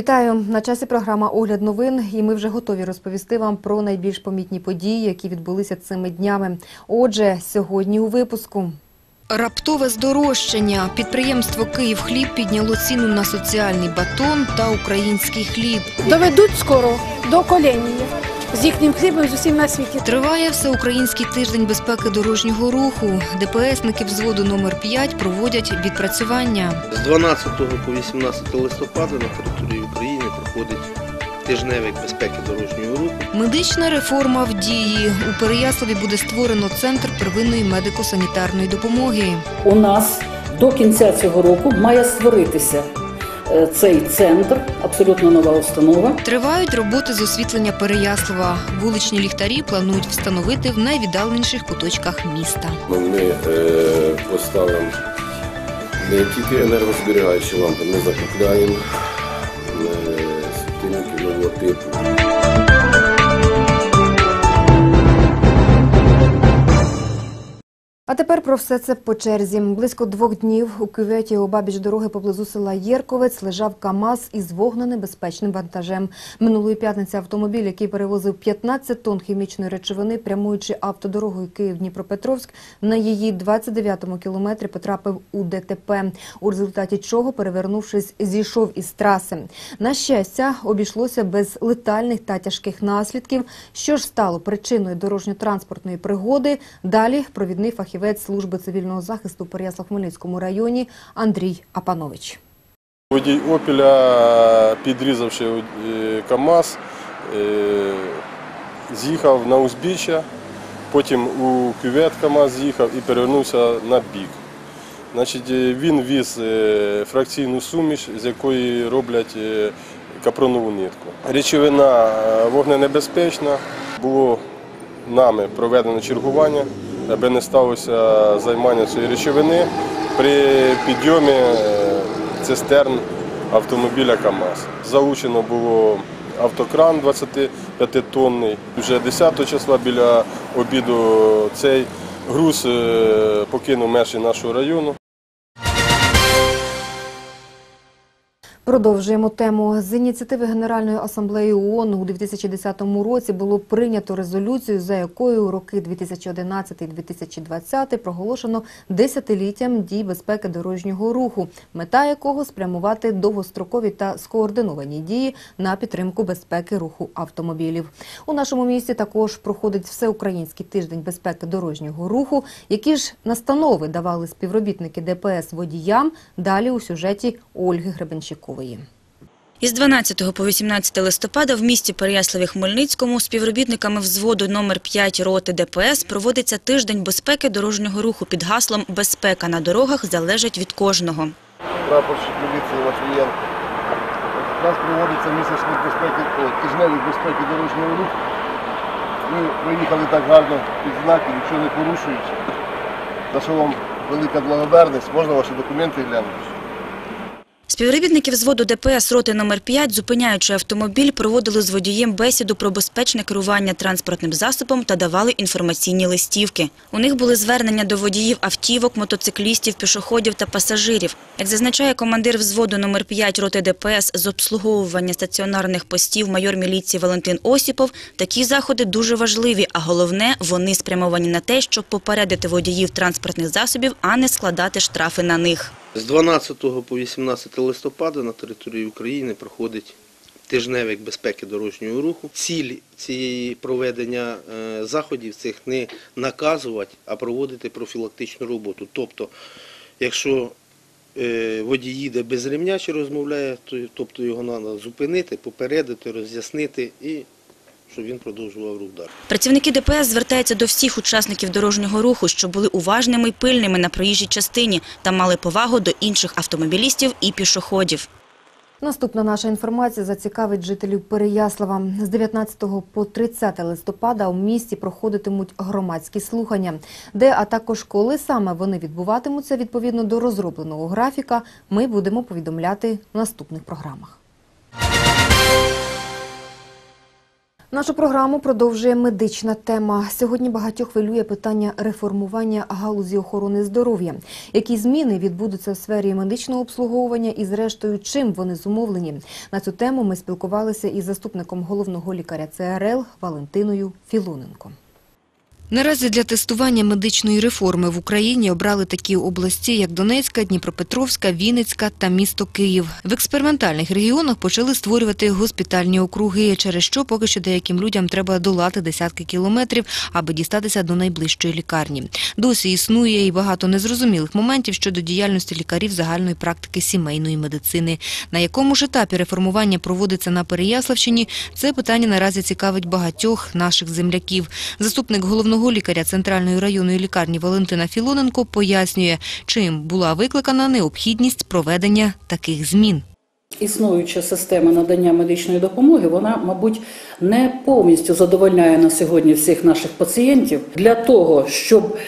Вітаю на часі. Програма Огляд новин. І ми вже готові розповісти вам про найбільш помітні події, які відбулися цими днями. Отже, сьогодні у випуску. Раптове здорожчання. Підприємство «Київхліб» підняло ціну на соціальний батон та український хліб. доведуть скоро до коління з їхнім хлібом з усім на світі. Триває всеукраїнський тиждень безпеки дорожнього руху. ДПСники взводу номер 5 проводять відпрацювання. З 12 по 18 листопада на території України проходить тижневик безпеки дорожнього руху. Медична реформа в дії. У Переяславі буде створено центр первинної медико-санітарної допомоги. у нас до кінця цього року має створитися цей центр, абсолютно нова установа. Тривають роботи з освітлення Переяслава. Вуличні ліхтарі планують встановити в найвіддаленіших куточках міста. Ми е, поставимо не тільки енергозберігаючі лампи, ми закупляємо е, світильники нового типу. А тепер про все це по черзі. Близько двох днів у кюветі обабіч дороги поблизу села Єрковець лежав КАМАЗ із вогненебезпечним вантажем. Минулої п'ятниці автомобіль, який перевозив 15 тонн хімічної речовини, прямуючи автодорогою Київ-Дніпропетровськ, на її 29-му кілометрі потрапив у ДТП, у результаті чого, перевернувшись, зійшов із траси. На щастя, обійшлося без летальних та тяжких наслідків. Що ж стало причиною дорожньо-транспортної пригоди? Далі провідний фахівець служби цивільного захисту в Переяслав-Хмельницькому районі Андрій Апанович. Водій Опеля, підрізавши е, КАМАЗ, е, з'їхав на узбіччя, потім у кювет КАМАЗ з'їхав і перевернувся на бік. Е, він віз фракційну суміш, з якої роблять капронову нитку. Речовина вогненебезпечна, було нами проведено чергування, аби не сталося займання цієї речовини при підйомі е, цистерн автомобіля КАМАЗ. Залучено було автокран 25-тонний. Вже 10 числа біля обіду цей груз е, покинув межі нашого району. Продовжуємо тему. З ініціативи Генеральної асамблеї ООН у 2010 році було прийнято резолюцію, за якою роки 2011-2020 проголошено десятиліттям дій безпеки дорожнього руху, мета якого спрямувати довгострокові та скоординовані дії на підтримку безпеки руху автомобілів. У нашому місті також проходить всеукраїнський тиждень безпеки дорожнього руху. Які ж настанови давали співробітники ДПС водіям? Далі у сюжеті Ольги Гребенщикової. Із 12 по 18 листопада в місті Переяславі-Хмельницькому співробітниками взводу номер 5 роти ДПС проводиться тиждень безпеки дорожнього руху під гаслом «Безпека на дорогах залежить від кожного». прапорщик міліції Матвієнко. У нас проводиться місячний безпеки, о, тижневий безпеки дорожнього руху. Ми проїхали так гарно під знаки, нічого не порушуючи. За що вам велика благодарність. Можна ваші документи глянути? Співробітники взводу ДПС роти номер 5, зупиняючи автомобіль, проводили з водієм бесіду про безпечне керування транспортним засобом та давали інформаційні листівки. У них були звернення до водіїв автівок, мотоциклістів, пішоходів та пасажирів. Як зазначає командир взводу номер 5 роти ДПС з обслуговування стаціонарних постів майор міліції Валентин Осіпов, такі заходи дуже важливі, а головне, вони спрямовані на те, щоб попередити водіїв транспортних засобів, а не складати штрафи на них. З 12 по 18 листопада на території України проходить тижневик безпеки дорожнього руху. Ціль цієї проведення е, заходів цих не наказувати, а проводити профілактичну роботу. Тобто, якщо е, водій їде без ремня чи розмовляє, тобто його треба зупинити, попередити, роз'яснити і щоб він продовжував рух далі. Працівники ДПС звертаються до всіх учасників дорожнього руху, щоб були уважними й пильними на проїжджій частині та мали повагу до інших автомобілістів і пішоходів. Наступна наша інформація зацікавить жителів Переяслава. З 19 по 30 листопада у місті проходитимуть громадські слухання, де, а також коли саме вони відбуватимуться відповідно до розробленого графіка, ми будемо повідомляти в наступних програмах. Нашу програму продовжує медична тема. Сьогодні багатьох хвилює питання реформування галузі охорони здоров'я. Які зміни відбудуться в сфері медичного обслуговування і, зрештою, чим вони зумовлені? На цю тему ми спілкувалися із заступником головного лікаря ЦРЛ Валентиною Філоненко. Наразі для тестування медичної реформи в Україні обрали такі області, як Донецька, Дніпропетровська, Вінницька та місто Київ. В експериментальних регіонах почали створювати госпітальні округи, через що поки що деяким людям треба долати десятки кілометрів, аби дістатися до найближчої лікарні. Досі існує і багато незрозумілих моментів щодо діяльності лікарів загальної практики сімейної медицини. На якому ж етапі реформування проводиться на Переяславщині, це питання наразі цікавить багатьох наших земляків. Заступник головного лікаря Центральної районної лікарні Валентина Філоненко пояснює, чим була викликана необхідність проведення таких змін. Існуюча система надання медичної допомоги, вона, мабуть, не повністю задовольняє на сьогодні всіх наших пацієнтів для того, щоб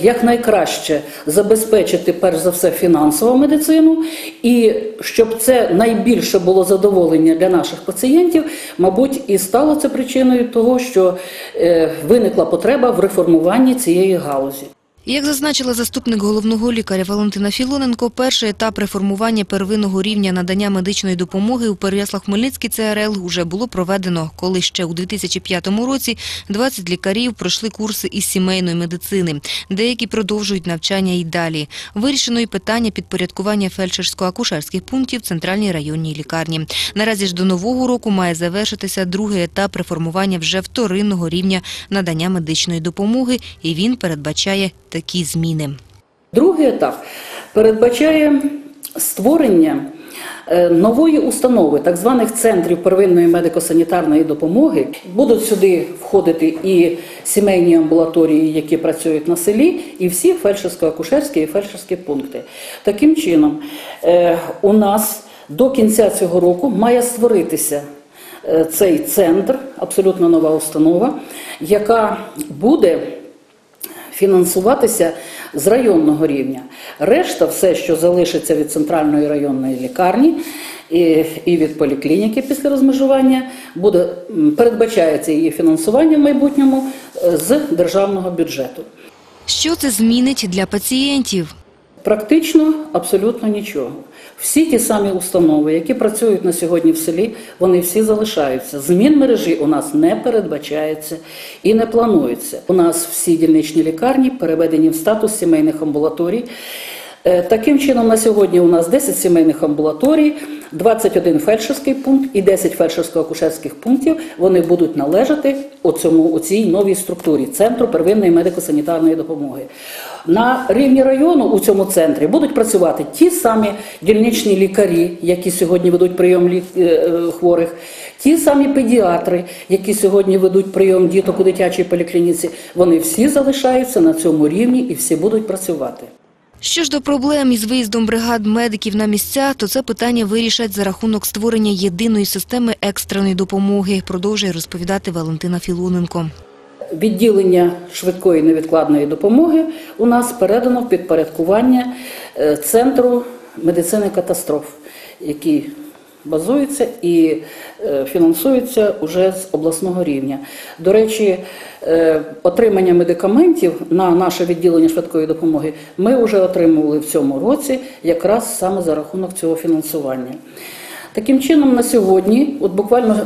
якнайкраще забезпечити перш за все фінансову медицину, і щоб це найбільше було задоволення для наших пацієнтів, мабуть, і стало це причиною того, що е, виникла потреба в реформуванні цієї галузі. Як зазначила заступник головного лікаря Валентина Філоненко, перший етап реформування первинного рівня надання медичної допомоги у Переяслав-Хмельницькій ЦРЛ уже було проведено, коли ще у 2005 році 20 лікарів пройшли курси із сімейної медицини. Деякі продовжують навчання і далі. Вирішено і питання підпорядкування фельдшерсько-акушерських пунктів Центральній районній лікарні. Наразі ж до нового року має завершитися другий етап реформування вже вторинного рівня надання медичної допомоги, і він передбачає такі зміни. Другий етап передбачає створення е, нової установи, так званих центрів первинної медико-санітарної допомоги. Будуть сюди входити і сімейні амбулаторії, які працюють на селі, і всі фельдшерсько-акушерські і фельдшерські пункти. Таким чином, е, у нас до кінця цього року має створитися е, цей центр, абсолютно нова установа, яка буде фінансуватися з районного рівня. Решта, все, що залишиться від центральної районної лікарні і, і від поліклініки після розмежування, буде передбачається її фінансування в майбутньому е, з державного бюджету. Що це змінить для пацієнтів? Практично абсолютно нічого. Всі ті самі установи, які працюють на сьогодні в селі, вони всі залишаються. Змін мережі у нас не передбачається і не планується. У нас всі дільничні лікарні переведені в статус сімейних амбулаторій. Е, Таким чином, на сьогодні у нас 10 сімейних амбулаторій, 21 фельдшерський пункт і 10 фельдшерсько-акушерських пунктів. Вони будуть належати оцьому, у цій новій структурі Центру первинної медико-санітарної допомоги. На рівні району у цьому центрі будуть працювати ті самі дільничні лікарі, які сьогодні ведуть прийом е, е, хворих, ті самі педіатри, які сьогодні ведуть прийом діток у дитячій поліклініці. Вони всі залишаються на цьому рівні і всі будуть працювати. Що ж до проблем із виїздом бригад медиків на місця, то це питання вирішать за рахунок створення єдиної системи екстреної допомоги, продовжує розповідати Валентина Філоненко. Відділення швидкої невідкладної допомоги у нас передано в підпорядкування е, центру медицини катастроф, який базується і е, фінансується уже з обласного рівня. До речі, е, отримання медикаментів на наше відділення швидкої допомоги ми вже отримували в цьому році якраз саме за рахунок цього фінансування. Таким чином, на сьогодні, от буквально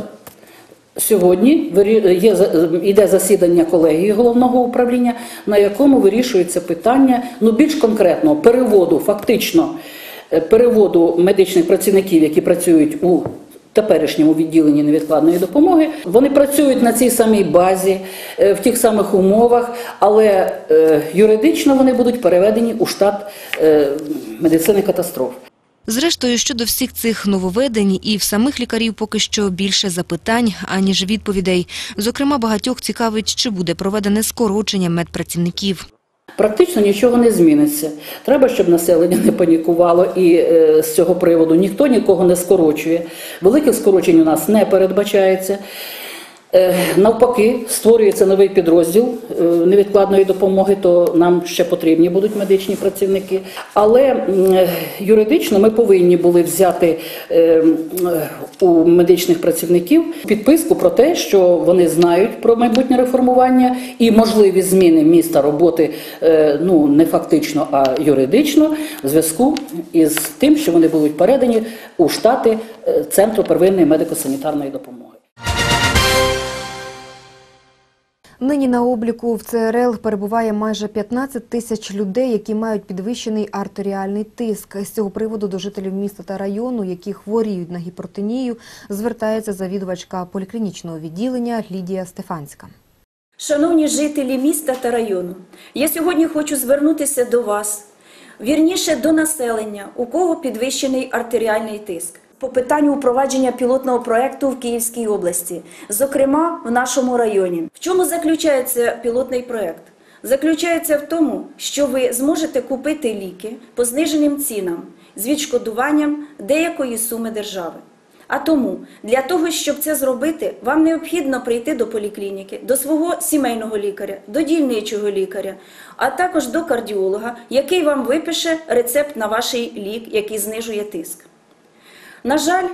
Сьогодні є, йде засідання колегії головного управління, на якому вирішується питання ну, більш конкретно переводу, фактично е, переводу медичних працівників, які працюють у теперішньому відділенні невідкладної допомоги. Вони працюють на цій самій базі, е, в тих самих умовах, але е, юридично вони будуть переведені у штат медицини катастроф. Зрештою, щодо всіх цих нововведень і в самих лікарів поки що більше запитань, аніж відповідей. Зокрема, багатьох цікавить, чи буде проведене скорочення медпрацівників. Практично нічого не зміниться. Треба, щоб населення не панікувало, і е, з цього приводу ніхто нікого не скорочує. Великих скорочень у нас не передбачається. Е, Навпаки, створюється новий підрозділ е, невідкладної допомоги, то нам ще потрібні будуть медичні працівники. Але е, юридично ми повинні були взяти у медичних працівників підписку про те, що вони знають про майбутнє реформування і можливі зміни міста роботи ну не фактично, а юридично в зв'язку із тим, що вони будуть передані у штати Центру первинної медико-санітарної допомоги. Нині на обліку в ЦРЛ перебуває майже 15 тисяч людей, які мають підвищений артеріальний тиск. З цього приводу до жителів міста та району, які хворіють на гіпертонію, звертається завідувачка поліклінічного відділення Лідія Стефанська. Шановні жителі міста та району, я сьогодні хочу звернутися до вас, вірніше до населення, у кого підвищений артеріальний тиск. По питанню упровадження пілотного проекту в Київській області, зокрема в нашому районі. В чому заключається пілотний проект? Заключається в тому, що ви зможете купити ліки по зниженим цінам з відшкодуванням деякої суми держави. А тому для того, щоб це зробити, вам необхідно прийти до поліклініки, до свого сімейного лікаря, до дільничого лікаря, а також до кардіолога, який вам випише рецепт на ваш лік, який знижує тиск. На жаль,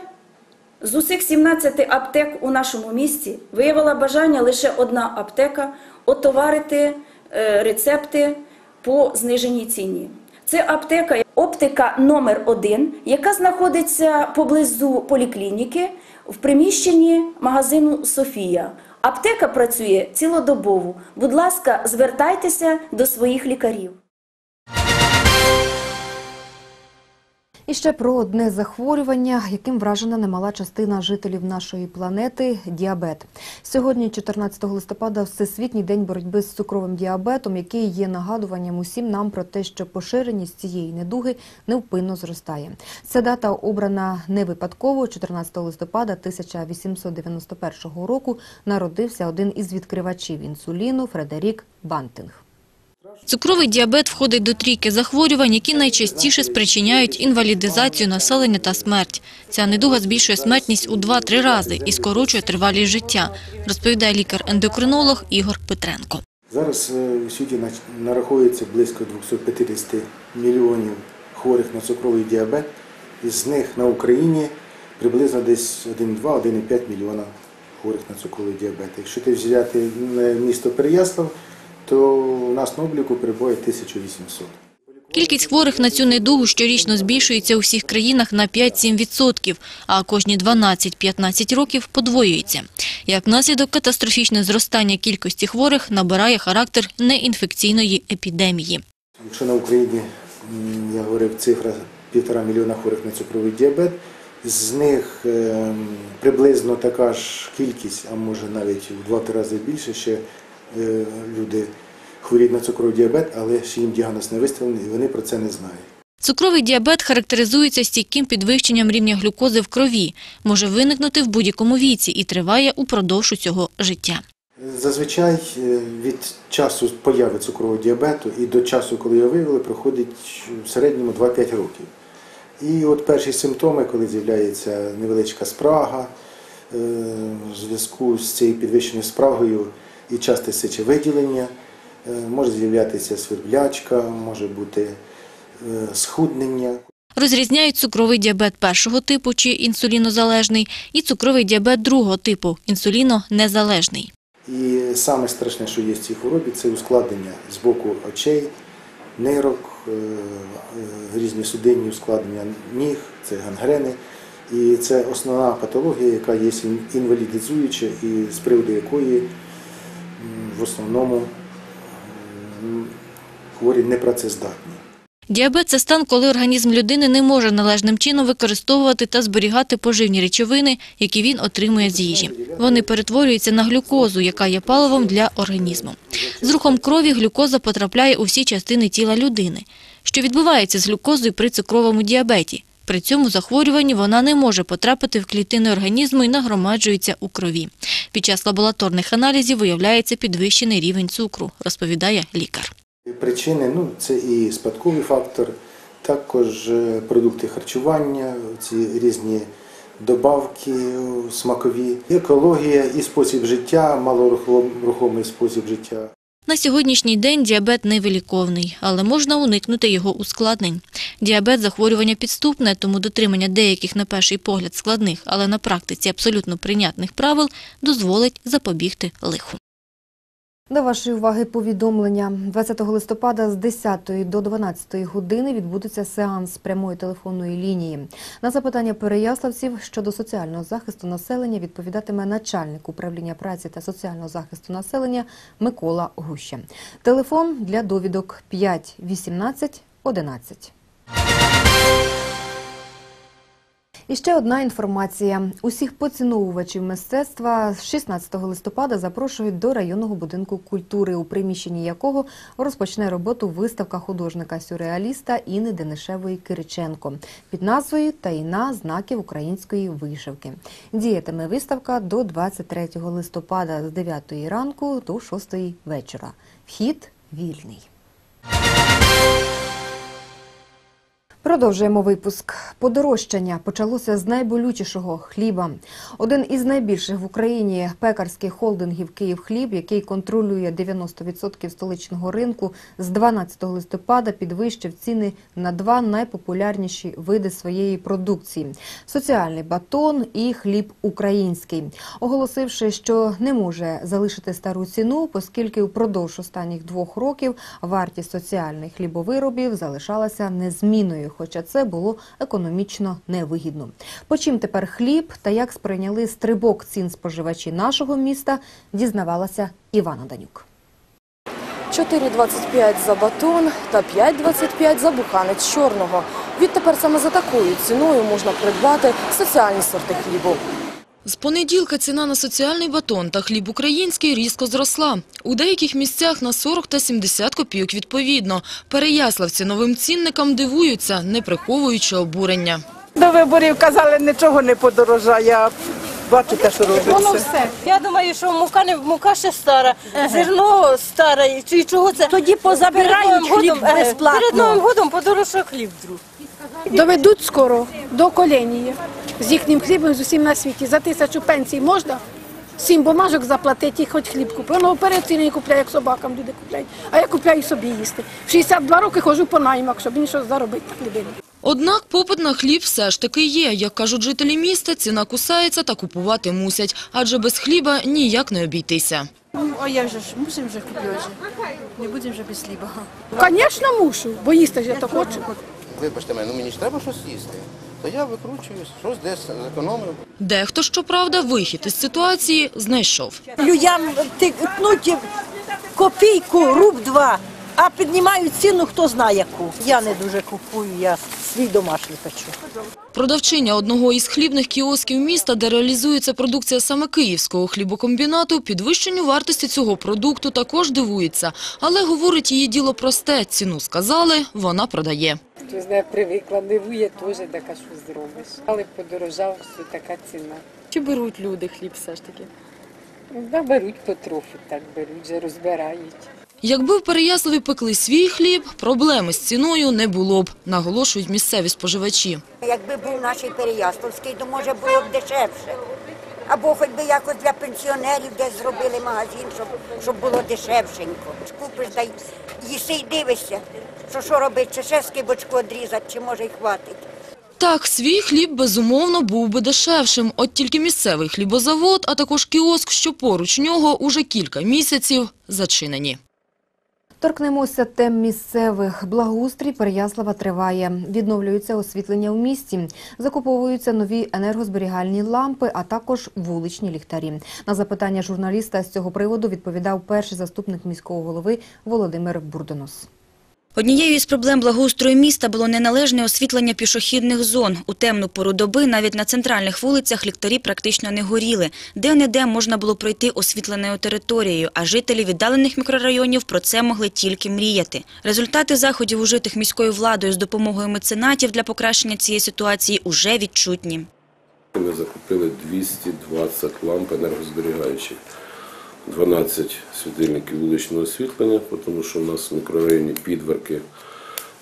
з усіх 17 аптек у нашому місті виявила бажання лише одна аптека отоварити е, рецепти по зниженій ціні. Це аптека оптика номер 1 яка знаходиться поблизу поліклініки в приміщенні магазину Софія. Аптека працює цілодобово. Будь ласка, звертайтеся до своїх лікарів. І ще про одне захворювання, яким вражена немала частина жителів нашої планети діабет. Сьогодні, 14 листопада, Всесвітній день боротьби з цукровим діабетом, який є нагадуванням усім нам про те, що поширеність цієї недуги невпинно зростає. Ця дата обрана не випадково. 14 листопада 1891 року народився один із відкривачів інсуліну Фредерік Бантинг. Цукровий діабет входить до трійки захворювань, які найчастіше спричиняють інвалідизацію населення та смерть. Ця недуга збільшує смертність у 2-3 рази і скорочує тривалість життя, розповідає лікар-ендокринолог Ігор Петренко. Зараз е, у світі нараховується близько 250 мільйонів хворих на цукровий діабет. Із них на Україні приблизно десь 1,2-1,5 мільйона хворих на цукровий діабет. Якщо ти взяти е, місто Переяслав, то у нас на обліку перебуває 1800. Кількість хворих на цю недугу щорічно збільшується у всіх країнах на 5-7%, а кожні 12-15 років подвоюється. Як наслідок, катастрофічне зростання кількості хворих набирає характер неінфекційної епідемії. Якщо на Україні, я говорив, цифра півтора мільйона хворих на цукровий діабет, з них ем, приблизно така ж кількість, а може навіть в 2-3 рази більше, ще люди хворіють на цукровий діабет, але ще їм діагноз не виставлений, і вони про це не знають. Цукровий діабет характеризується стійким підвищенням рівня глюкози в крові, може виникнути в будь-якому віці і триває упродовж усього життя. Зазвичай е, від часу появи цукрового діабету і до часу, коли його виявили, проходить в середньому 2-5 років. І от перші симптоми, коли з'являється невеличка спрага, е, в зв'язку з цією підвищеною спрагою і часте сечовиділення, е, може з'являтися сверблячка, може бути е, схуднення. Розрізняють цукровий діабет першого типу чи інсулінозалежний і цукровий діабет другого типу інсулінонезалежний. І саме страшне, що є в цій хворобі, це ускладнення з боку очей, нирок, е, різні судинні ускладнення ніг, це гангрени. І це основна патологія, яка є інвалідизуюча і з приводу якої в основному хворі непрацездатні. Діабет – це стан, коли організм людини не може належним чином використовувати та зберігати поживні речовини, які він отримує з їжі. Вони перетворюються на глюкозу, яка є паливом для організму. З рухом крові глюкоза потрапляє у всі частини тіла людини. Що відбувається з глюкозою при цукровому діабеті? При цьому захворюванні вона не може потрапити в клітини організму і нагромаджується у крові. Під час лабораторних аналізів виявляється підвищений рівень цукру, розповідає лікар. Причини ну, це і спадковий фактор, також е, продукти харчування, ці різні добавки смакові, екологія і спосіб життя, малорухомий спосіб життя. На сьогоднішній день діабет невиліковний, але можна уникнути його ускладнень. Діабет – захворювання підступне, тому дотримання деяких на перший погляд складних, але на практиці абсолютно прийнятних правил дозволить запобігти лиху. До вашої уваги повідомлення. 20 листопада з 10 до 12 години відбудеться сеанс прямої телефонної лінії. На запитання переяславців щодо соціального захисту населення відповідатиме начальник управління праці та соціального захисту населення Микола Гуща. Телефон для довідок 5 18 11. І ще одна інформація. Усіх поціновувачів мистецтва з 16 листопада запрошують до районного будинку культури, у приміщенні якого розпочне роботу виставка художника-сюрреаліста Інни Денишевої Кириченко під назвою Таїна знаків української вишивки. Діятиме виставка до 23 листопада з 9 ранку до 6 вечора. Вхід вільний. Продовжуємо випуск. Подорожчання почалося з найболючішого хліба. Один із найбільших в Україні пекарських холдингів «Київхліб», який контролює 90% столичного ринку, з 12 листопада підвищив ціни на два найпопулярніші види своєї продукції – соціальний батон і хліб український, оголосивши, що не може залишити стару ціну, оскільки упродовж останніх двох років вартість соціальних хлібовиробів залишалася незмінною, хоча це було економічно невигідно. По чим тепер хліб та як сприйняли стрибок цін споживачі нашого міста, дізнавалася Івана Данюк. 4,25 за батон та 5,25 за буханець чорного. Відтепер саме за такою ціною можна придбати соціальні сорти хлібу. З понеділка ціна на соціальний батон та хліб український різко зросла. У деяких місцях на 40 та 70 копійок відповідно. Переяславці новим цінникам дивуються, не приховуючи обурення. До виборів казали, нічого не подорожає, а бачите, що робиться. Воно все. Я думаю, що мука не мука ще стара, зерно старе. Чи чого це? Тоді позабирають Перед Новим хліб годом, е, безплатно. Перед Новим годом подорожчав хліб вдруг. Доведуть скоро до коленії з їхнім хлібом з усім на світі. За тисячу пенсій можна сім бумажок заплатити і хоч хліб купити. Воно операційно не купляє, як собакам люди купляють. А я купляю собі їсти. В 62 роки ходжу по наймах, щоб мені щось заробити на хлібині. Однак попит на хліб все ж таки є. Як кажуть жителі міста, ціна кусається та купувати мусять. Адже без хліба ніяк не обійтися. А я вже ж мусимо вже купити. Не будемо вже без хліба. Звісно, мушу, бо їсти ж я то хочу. Вибачте мене, ну мені ж треба щось їсти. То я викручуюсь, щось десь зекономив. Дехто, щоправда, вихід із ситуації знайшов. Людям тикнуть копійку, руб два, а піднімають ціну хто знає яку. Я не дуже купую, я свій домашній печу. Продавчиня одного із хлібних кіосків міста, де реалізується продукція саме київського хлібокомбінату, підвищенню вартості цього продукту також дивується. Але, говорить, її діло просте. Ціну сказали, вона продає. Хто знає, привикла, дивує теж така, що зробиш. Але подорожав, що така ціна. Чи беруть люди хліб все ж таки? Да, беруть потроху, так беруть, вже розбирають. Якби в Переяславі пекли свій хліб, проблеми з ціною не було б, наголошують місцеві споживачі. Якби був наш Переяславський, то може було б дешевше. Або хоч би якось для пенсіонерів десь зробили магазин, щоб, щоб було дешевшенько. Купиш та й їси й дивишся, що що робити, чи ще скибочку відрізати, чи може й хватить. Так, свій хліб, безумовно, був би дешевшим. От тільки місцевий хлібозавод, а також кіоск, що поруч нього, уже кілька місяців зачинені. Торкнемося тем місцевих. Благоустрій Переяслава триває. Відновлюється освітлення в місті. Закуповуються нові енергозберігальні лампи, а також вуличні ліхтарі. На запитання журналіста з цього приводу відповідав перший заступник міського голови Володимир Бурдонос. Однією із проблем благоустрою міста було неналежне освітлення пішохідних зон. У темну пору доби навіть на центральних вулицях ліхтарі практично не горіли. Де-не-де можна було пройти освітленою територією, а жителі віддалених мікрорайонів про це могли тільки мріяти. Результати заходів, ужитих міською владою з допомогою меценатів для покращення цієї ситуації, уже відчутні. Ми закупили 220 ламп енергозберігаючих, 12 світильників вуличного освітлення, тому що у нас в мікрорайоні підверки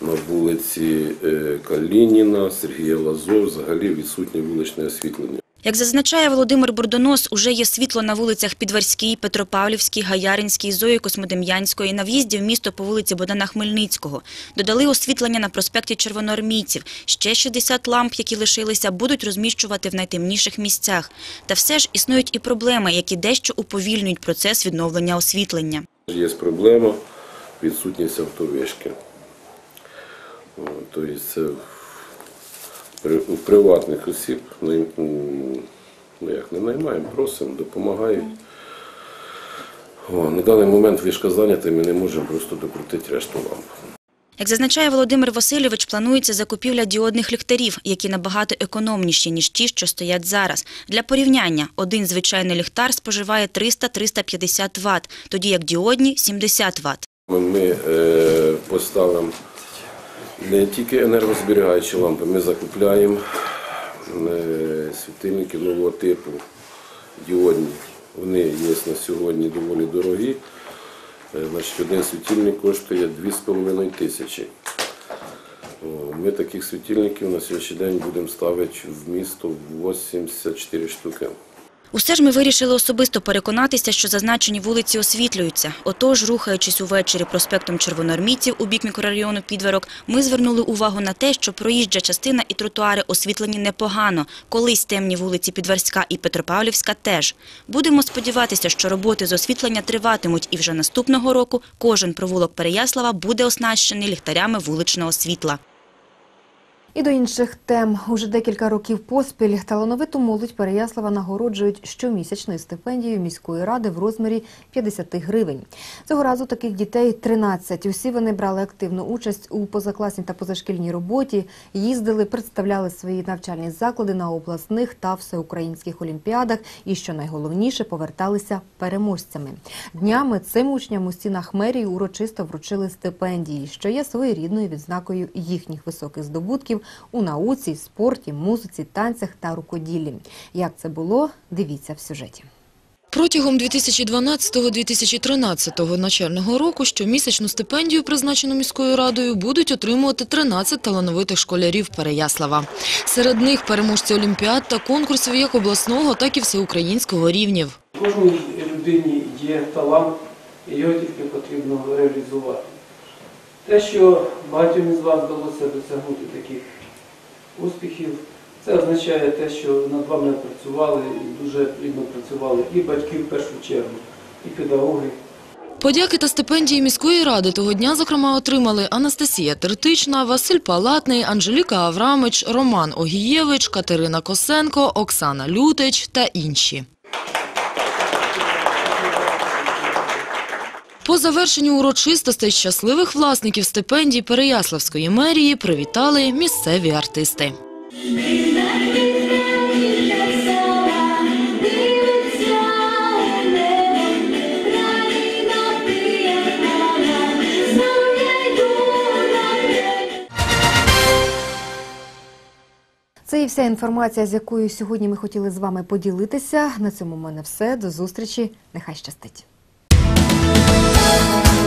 На вулиці е, Калініна, Сергія Лазов взагалі відсутнє вуличне освітлення. Як зазначає Володимир Бурдонос, уже є світло на вулицях Підварській, Петропавлівській, Гаяринській, Зої Космодем'янської, на в'їзді в місто по вулиці Богдана Хмельницького. Додали освітлення на проспекті Червоноармійців. Ще 60 ламп, які лишилися, будуть розміщувати в найтемніших місцях. Та все ж існують і проблеми, які дещо уповільнюють процес відновлення освітлення. Є проблема відсутність автовишки. Тобто це у приватних осіб ну, як, не наймаємо, просимо, допомагають. О, на даний момент вишка зайнята, ми не можемо просто докрутити решту ламп. Як зазначає Володимир Васильович, планується закупівля діодних ліхтарів, які набагато економніші, ніж ті, що стоять зараз. Для порівняння, один звичайний ліхтар споживає 300-350 Вт, тоді як діодні – 70 Вт. Ми, ми е, поставимо не тільки енергозберігаючі лампи, ми закупляємо е, світильники нового типу, діодні. Вони є на сьогодні доволі дорогі. Е, Значить, один світильник коштує 2,5 тисячі. Ми таких світильників на сьогоднішній день будемо ставити в місто 84 штуки. Усе ж ми вирішили особисто переконатися, що зазначені вулиці освітлюються. Отож, рухаючись увечері проспектом Червоноармійців у бік мікрорайону Підварок, ми звернули увагу на те, що проїжджа частина і тротуари освітлені непогано. Колись темні вулиці Підварська і Петропавлівська теж. Будемо сподіватися, що роботи з освітлення триватимуть і вже наступного року кожен провулок Переяслава буде оснащений ліхтарями вуличного світла. І до інших тем. Уже декілька років поспіль талановиту молодь Переяслава нагороджують щомісячною стипендією міської ради в розмірі 50 гривень. Цього разу таких дітей 13. Усі вони брали активну участь у позакласній та позашкільній роботі, їздили, представляли свої навчальні заклади на обласних та всеукраїнських олімпіадах і, що найголовніше, поверталися переможцями. Днями цим учням у стінах мерії урочисто вручили стипендії, що є своєрідною відзнакою їхніх високих здобутків у науці, спорті, музиці, танцях та рукоділлі. Як це було, дивіться в сюжеті. Протягом 2012-2013 навчального року щомісячну стипендію, призначену міською радою, будуть отримувати 13 талановитих школярів Переяслава. Серед них переможці олімпіад та конкурсів як обласного, так і всеукраїнського рівнів. Кожній людині є талант, і його тільки потрібно реалізувати. Те, що багатьом із вас вдалося досягнути таких успіхів, це означає те, що над вами працювали і дуже плідно працювали і батьки в першу чергу, і педагоги. Подяки та стипендії міської ради того дня, зокрема, отримали Анастасія Тертична, Василь Палатний, Анжеліка Аврамич, Роман Огієвич, Катерина Косенко, Оксана Лютич та інші. По завершенню урочистостей щасливих власників стипендій Переяславської мерії привітали місцеві артисти. Це і вся інформація, з якою сьогодні ми хотіли з вами поділитися. На цьому в мене все. До зустрічі. Нехай щастить. Thank you.